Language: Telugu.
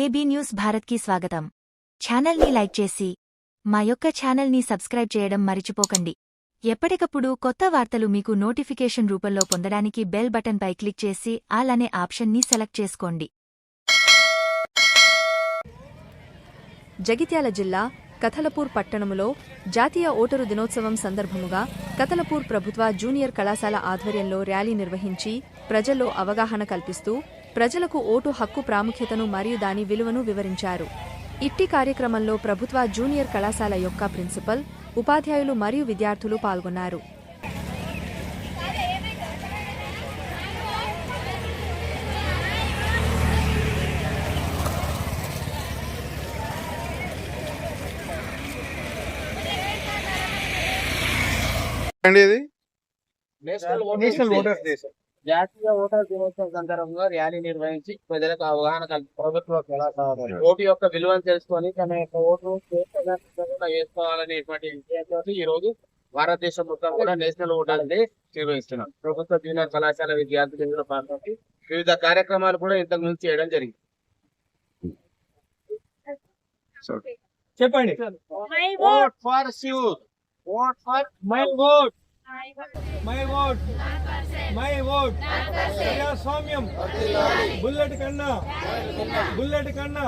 ఏబీ న్యూస్ భారత్కి స్వాగతం. ఛానల్ని లైక్ చేసి మా యొక్క ఛానల్ని సబ్స్క్రైబ్ చేయడం మరిచిపోకండి. ఎప్పటికప్పుడు కొత్త వార్తలు మీకు నోటిఫికేషన్ రూపంలో పొందడానికి బెల్ బటన్పై క్లిక్ చేసి ఆల్ అనే ఆప్షన్ని సెలెక్ట్ చేసుకోండి. జగిత్యాల జిల్లా కథలపూర్ పట్టణములో జాతీయ ఓటరు దినోత్సవం సందర్భముగా కథలపూర్ ప్రభుత్వ జూనియర్ కళాశాల ఆధ్వర్యంలో ర్యాలీ నిర్వహించి ప్రజల్లో అవగాహన కల్పిస్తూ ప్రజలకు ఓటు హక్కు ప్రాముఖ్యతను మరియు దాని విలువను వివరించారు. ఇట్టి కార్యక్రమంలో ప్రభుత్వ జూనియర్ కళాశాల యొక్క ప్రిన్సిపల్ ఉపాధ్యాయులు మరియు విద్యార్థులు పాల్గొన్నారు. National national voter voters day sir జాతీయ ఓటర్ దినోత్సవం సందర్భంగా ర్యాలీ నిర్వహించి ప్రజలకు అవగాహన కల్పి ప్రభుత్వ కళాశాల ఓటు యొక్క విలువను తెలుసుకొని తన యొక్క ఓటు వేసుకోవాలనేటువంటి విషయంతో ఈ రోజు భారతదేశం మొత్తం కూడా నేషనల్ ఓటర్ డే నిర్వహిస్తున్నాం. ప్రభుత్వ జూనియర్ కళాశాల విద్యార్థులు ఇందులో పాల్గొని వివిధ కార్యక్రమాలు కూడా ఇంతకు ముందు చేయడం జరిగింది. చెప్పండి. Vote for youth vote for my vote my vote my vote ప్రజాస్వామ్యం. బుల్లెట్ కన్నా. బుల్లెట్ కన్నా.